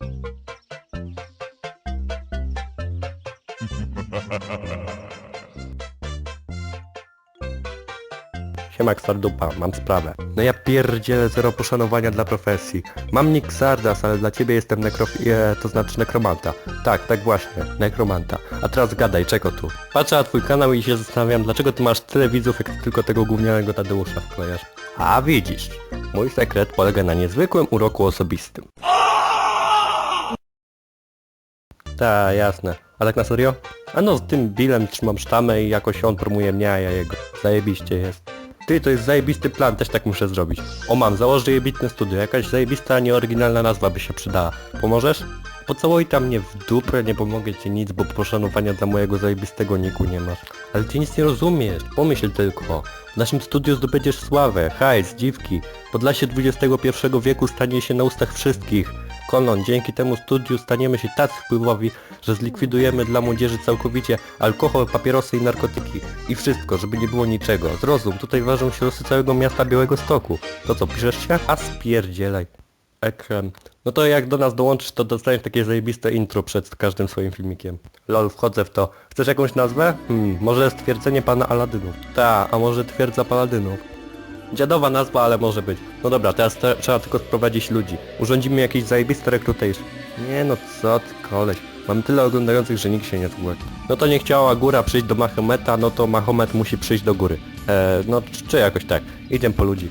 Siemak Stardupa, mam sprawę. No ja pierdzielę zero poszanowania dla profesji. Mam nick Sardas, ale dla ciebie jestem nekrof... E, to znaczy nekromanta. Tak, tak właśnie, nekromanta. A teraz gadaj, czego tu? Patrzę na twój kanał i się zastanawiam, dlaczego ty masz tyle widzów, jak ty tylko tego gównianego Tadeusza wklejasz. A widzisz, mój sekret polega na niezwykłym uroku osobistym. Ta, jasne. A tak na serio? A no, z tym Billem trzymam sztamę i jakoś on promuje mnie, a ja jego. Zajebiście jest. Ty, to jest zajebisty plan, też tak muszę zrobić. O mam, założę jebitne studio, jakaś zajebista, nieoryginalna nazwa by się przydała. Pomożesz? Pocałuj tam mnie w dupę, nie pomogę ci nic, bo poszanowania dla mojego zajebistego niku nie masz. Ale ty nic nie rozumiesz, pomyśl tylko. W naszym studiu zdobędziesz sławę, hajs, dziwki. Podlasie XXI wieku stanie się na ustach wszystkich. Konon, dzięki temu studiu staniemy się tacy wpływowi, że zlikwidujemy dla młodzieży całkowicie alkohol, papierosy i narkotyki. I wszystko, żeby nie było niczego. Zrozum, tutaj ważą się losy całego miasta Białego Stoku. To co, piszesz się? A spierdzielaj. Ekran. No to jak do nas dołączysz, to dostaniesz takie zajebiste intro przed każdym swoim filmikiem. Lol, wchodzę w to. Chcesz jakąś nazwę? Hmm, może stwierdzenie pana Aladynów. Ta, a może twierdza paladynów. Dziadowa nazwa, ale może być. No dobra, teraz te, trzeba tylko sprowadzić ludzi. Urządzimy jakiś zajebisty recruitation. Nie no co ty koleś. Mam tyle oglądających, że nikt się nie zgłosi. No to nie chciała góra przyjść do Mahometa, no to Mahomet musi przyjść do góry. Eee, no czy, czy jakoś tak. Idziemy po ludzi.